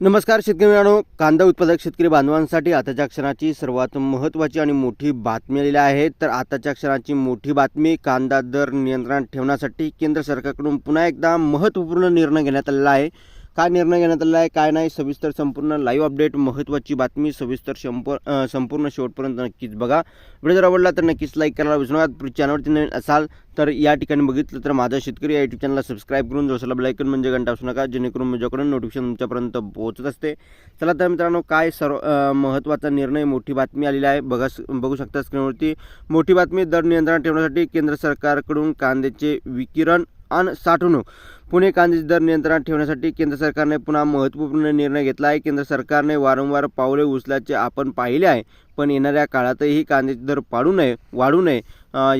नमस्कार शेतकरी मित्रांनो. कांदा उत्पादक शेतकरी बांधवांसाठी आताच्या क्षणाची सर्वात महत्त्वाची आणि मोठी बातमी आलेली आहे. तर आताच्या क्षणाची मोठी बातमी कांदा दर नियंत्रणात ठेवण्यासाठी केंद्र सरकारकडून पुन्हा एकदा महत्त्वपूर्ण निर्णय घेण्यात आलेला आहे. काय निर्णय घेण्यात आला आहे काय नाही सविस्तर संपूर्ण लाईव्ह अपडेट महत्त्वाची बातमी सविस्तर संप संपूर्ण शेवटपर्यंत नक्कीच बघा. व्हिडिओ जर आवडला तर नक्कीच लाईक करायला विसरू नका. चॅनलवरती नवीन असाल तर या ठिकाणी बघितलं तर माझा शेतकरी या यूट्यूब चॅनलला सबस्क्राईब करून जसला बेलायकन म्हणजे घंटा असू नका जेणेकरून माझ्याकडून नोटिफिकेशन तुमच्यापर्यंत पोहोचत असते. चला तर मित्रांनो काय सर्व महत्त्वाचा निर्णय मोठी बातमी आलेली आहे. बघा बघू शकता स्क्रीनवरती मोठी बातमी दर नियंत्रणात ठेवण्यासाठी केंद्र सरकारकडून कांद्याचे विकिरण आणि साठवणूक पुणे कांद्याचे दर नियंत्रणात ठेवण्यासाठी केंद्र सरकारने पुन्हा महत्त्वपूर्ण निर्णय घेतला आहे. केंद्र सरकारने वारंवार पावले उचल्याचे आपण पाहिले आहे. पण येणाऱ्या काळातही कांद्याचे दर पाडू नये वाढू नये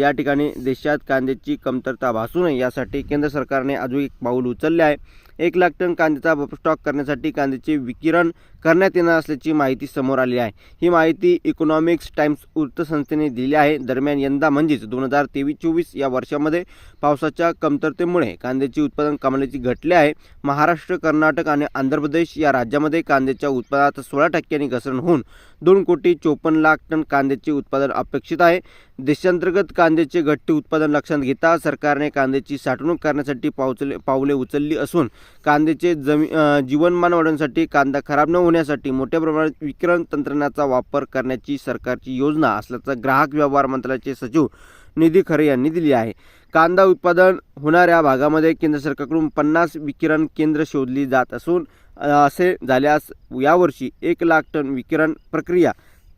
या ठिकाणी देशात कांद्याची कमतरता भासू नये यासाठी केंद्र सरकारने अजून एक पाऊल उचलले आहे. एक लाख टन कांद्याचा स्टॉक करण्यासाठी कांद्याचे विकिरण करण्यात येणार असल्याची माहिती समोर आली आहे. ही माहिती इकॉनॉमिक्स टाइम्स वृत्तसंस्थेने दिली आहे. दरम्यान यंदा म्हणजेच दोन हजार तेवीस चोवीस या वर्षामध्ये पावसाच्या कमतरतेमुळे कांद्याचे उत्पादन कमालीची घटले आहे. महाराष्ट्र कर्नाटक आणि आंध्र प्रदेश या राज्यामध्ये कांद्याच्या उत्पादनात सोळा टक्क्यांनी घसरण होऊन दोन कोटी चोपन्न लाख टन कांद्याचे उत्पादन अपेक्षित आहे. देशांतर्गत कांद्याचे घटते उत्पादन लक्षात घेता सरकारने कांद्याची साठवणूक करण्यासाठी पावचले पावले उचलली असून कांद्याचे जमी जीवनमान वाढवण्यासाठी कांदा खराब न होण्यासाठी मोठ्या प्रमाणात विकिरण तंत्रज्ञानाचा वापर करण्याची सरकारची योजना असल्याचं ग्राहक व्यवहार मंत्रालयाचे सचिव निधी खरे यांनी दिली आहे. कांदा उत्पादन होणाऱ्या भागामध्ये केंद्र सरकारकडून पन्नास विकिरण केंद्र शोधली जात असून असे झाल्यास यावर्षी एक लाख टन विकिरण प्रक्रिया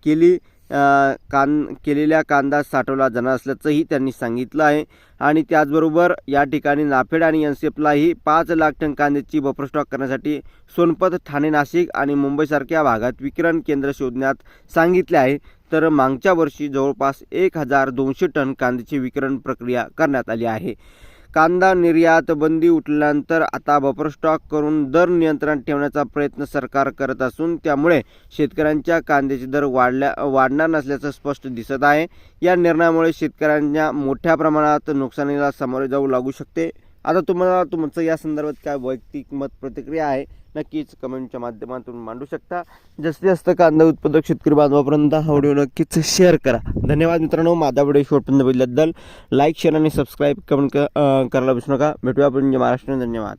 केली कान केलेल्या कांदा साठवला जाणार असल्याचंही त्यांनी सांगितलं आहे. आणि त्याचबरोबर या ठिकाणी नाफेड आणि एन सी एफलाही पाच लाख टन कांद्याची बफर स्टॉक करण्यासाठी सोनपत ठाणे नाशिक आणि मुंबईसारख्या भागात विकिरण केंद्र शोधण्यात सांगितले आहे. तर मागच्या वर्षी जवळपास एक हजार दोनशे टन कांद्याची विकिरण प्रक्रिया करण्यात आली आहे. कांदा निर्यात बंदी उठल्यानंतर आता बफर स्टॉक करून दर नियंत्रण ठेवण्याचा प्रयत्न सरकार करत असून त्यामुळे शेतकऱ्यांच्या कांद्याचे दर वाढल्या वाढणार नसल्याचं स्पष्ट दिसत आहे. या निर्णयामुळे शेतकऱ्यांच्या मोठ्या प्रमाणात नुकसानीला सामोरे जाऊ लागू शकते. आता तुम्हाला तुमचं या संदर्भात काय वैयक्तिक मत प्रतिक्रिया आहे नक्कीच कमेंटच्या माध्यमातून मांडू शकता. जास्तीत जास्त कांदा उत्पादक शेतकरी बांधवापर्यंत हा व्हिडिओ नक्कीच शेअर करा. धन्यवाद मित्रांनो माझा व्हिडिओ शेवटपर्यंत बघितल्याबद्दल. लाईक शेअर आणि सबस्क्राईब कमेंट क- करायला विसरू नका. भेटूया आपण म्हणजे महाराष्ट्र धन्यवाद.